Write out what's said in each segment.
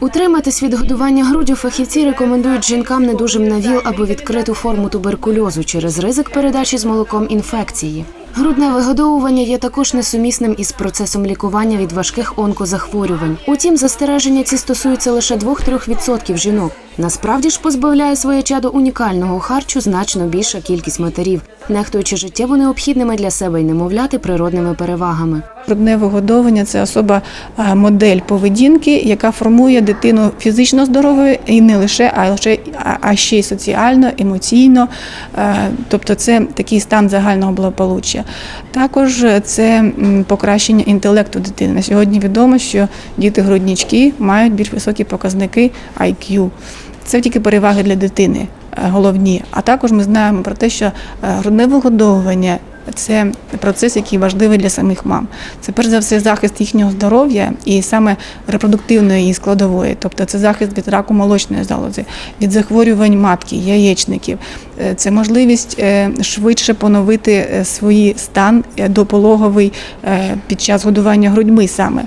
Утриматись від годування груддю фахівці рекомендують жінкам недужим на ВІЛ або відкриту форму туберкульозу через ризик передачі з молоком інфекції. Грудне вигодовування є також несумісним із процесом лікування від важких онкозахворювань. Утім, застереження ці стосуються лише 2-3% жінок. Насправді ж позбавляє своє чадо унікального харчу значно більша кількість матерів, нехтуючи життєво необхідними для себе й немовляти природними перевагами. Грудне вигодовування це особа е, модель поведінки, яка формує дитину фізично здоровою і не лише, а ще й соціально, емоційно. Е, Тобто це такий стан загального благополуччя. Також це покращення інтелекту дитини. На сьогодні відомо, що діти-груднички мають більш високі показники IQ. Це тільки переваги для дитини е, головні. А також ми знаємо про те, що е, грудне вигодовування це процес, який важливий для самих мам. Це перш за все захист їхнього здоров'я і саме репродуктивної складової, тобто це захист від раку молочної залози, від захворювань матки, яєчників. Е, Це можливість е, швидше поновити е, свій стан допологовий під час годування грудьми саме.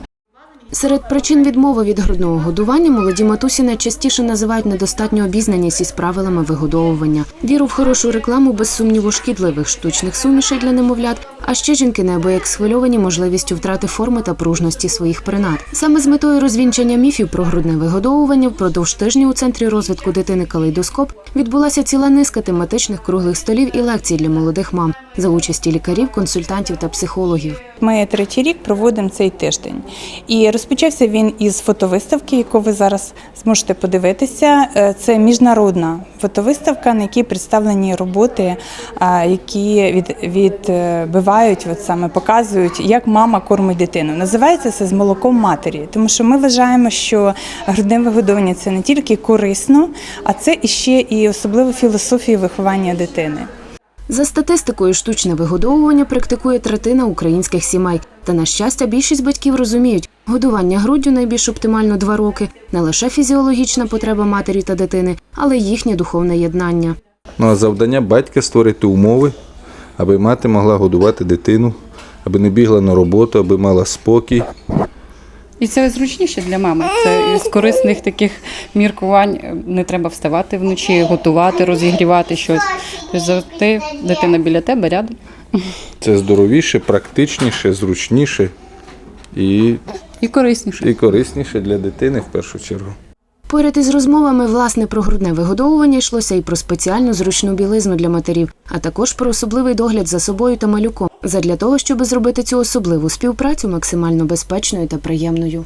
Серед причин відмови від грудного годування молоді матусі найчастіше називають недостатню обізнаність із правилами вигодовування, віру в хорошу рекламу без сумніву шкідливих штучних сумішей для немовлят. А ще жінки неабияк схвильовані можливістю втрати форми та пружності своїх принад. Саме з метою розвінчання міфів про грудне вигодовування впродовж тижня у центрі розвитку дитини Калейдоскоп відбулася ціла низка тематичних круглих столів і лекцій для молодих мам за участі лікарів, консультантів та психологів. Ми третій рік проводимо цей тиждень. І розпочався він із фотовиставки, яку ви зараз зможете подивитися. Е, Це міжнародна фотовиставка, на якій представлені роботи, які від, відбивають, от саме показують, як мама кормить дитину. Називається це з молоком матері, тому що ми вважаємо, що грудне вигодовування це не тільки корисно, а це іще і особливо філософія виховання дитини. За статистикою, штучне вигодовування практикує третина українських сімей. Та на щастя, більшість батьків розуміють, годування груддю найбільш оптимально два роки не лише фізіологічна потреба матері та дитини, але й їхнє духовне єднання. Ну а завдання батька створити умови, аби мати могла годувати дитину, аби не бігла на роботу, аби мала спокій. І це зручніше для мами. Це з корисних таких міркувань е, не треба вставати вночі, готувати, розігрівати щось. Тобто завжди дитина біля тебе рядом. Це здоровіше, практичніше, зручніше і, І корисніше. і корисніше для дитини в першу чергу. Поряд із розмовами власне про грудне вигодовування йшлося і про спеціальну зручну білизну для матерів, а також про особливий догляд за собою та малюком, задля того, щоб зробити цю особливу співпрацю максимально безпечною та приємною.